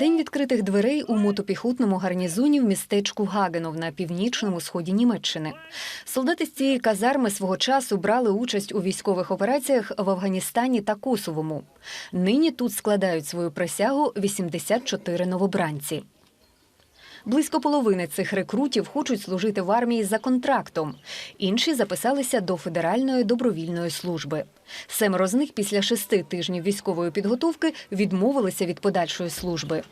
День відкритих дверей у мотопіхотному гарнізоні в містечку Гагенов на північному сході Німеччини. Солдати з цієї казарми свого часу брали участь у військових операціях в Афганістані та Косовому. Нині тут складають свою присягу 84 новобранці. Близько половини цих рекрутів хочуть служити в армії за контрактом. Інші записалися до Федеральної добровільної служби. Семеро з них після шести тижнів військової підготовки відмовилися від подальшої служби.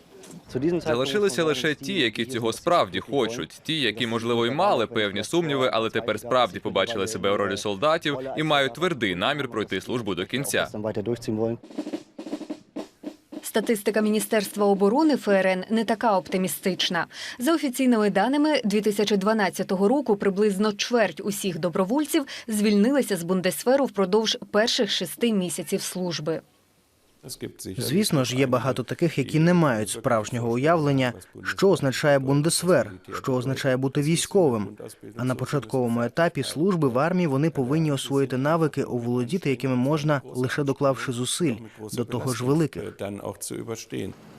Залишилися лише ті, які цього справді хочуть, ті, які можливо й мали певні сумніви, але тепер справді побачили себе у ролі солдатів і мають твердий намір пройти службу до кінця. Статистика Міністерства оборони ФРН не така оптимістична. За офіційними даними, 2012 року приблизно чверть усіх добровольців звільнилися з бундесферу впродовж перших шести місяців служби. Звісно ж, є багато таких, які не мають справжнього уявлення, що означає бундесвер, що означає бути військовим. А на початковому етапі служби в армії вони повинні освоїти навики, оволодіти якими можна лише доклавши зусиль, до того ж великих.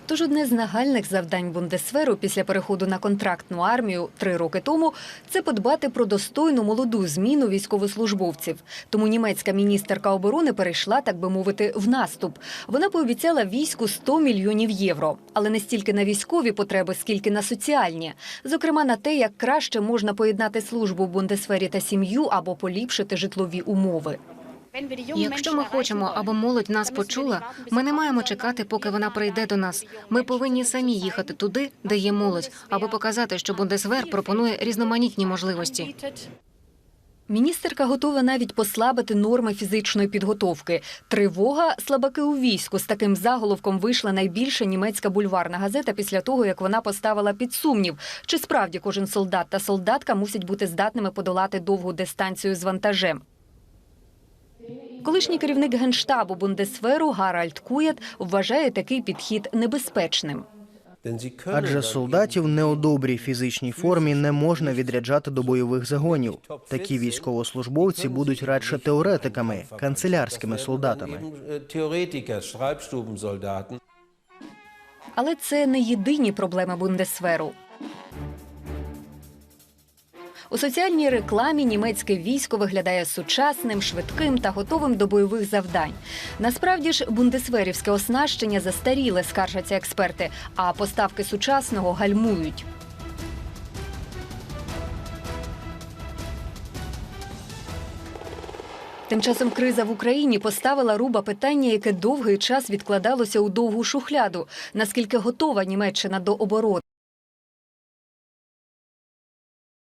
Тож одне з нагальних завдань бундесферу після переходу на контрактну армію три роки тому це подбати про достойну молоду зміну військовослужбовців. Тому німецька міністерка оборони перейшла, так би мовити, в наступ. Вона пообіцяла війську 100 мільйонів євро, але не стільки на військові потреби, скільки на соціальні, зокрема на те, як краще можна поєднати службу в бундесфері та сім'ю або поліпшити житлові умови. Якщо ми хочемо, аби молодь нас почула, ми не маємо чекати, поки вона прийде до нас. Ми повинні самі їхати туди, де є молодь, аби показати, що Бундесвер пропонує різноманітні можливості. Міністерка готова навіть послабити норми фізичної підготовки. Тривога слабаки у війську. З таким заголовком вийшла найбільша німецька бульварна газета після того, як вона поставила під сумнів, чи справді кожен солдат та солдатка мусять бути здатними подолати довгу дистанцію з вантажем. Колишній керівник генштабу Бундесферу Гаральд Куят вважає такий підхід небезпечним. Адже солдатів не у добрій фізичній формі не можна відряджати до бойових загонів. Такі військовослужбовці будуть радше теоретиками, канцелярськими солдатами. Але це не єдині проблеми Бундесферу. У соціальній рекламі німецьке військо виглядає сучасним, швидким та готовим до бойових завдань. Насправді ж, бундесверівське оснащення застаріле, скаржаться експерти, а поставки сучасного гальмують. Тим часом криза в Україні поставила руба питання, яке довгий час відкладалося у довгу шухляду. Наскільки готова Німеччина до оборони?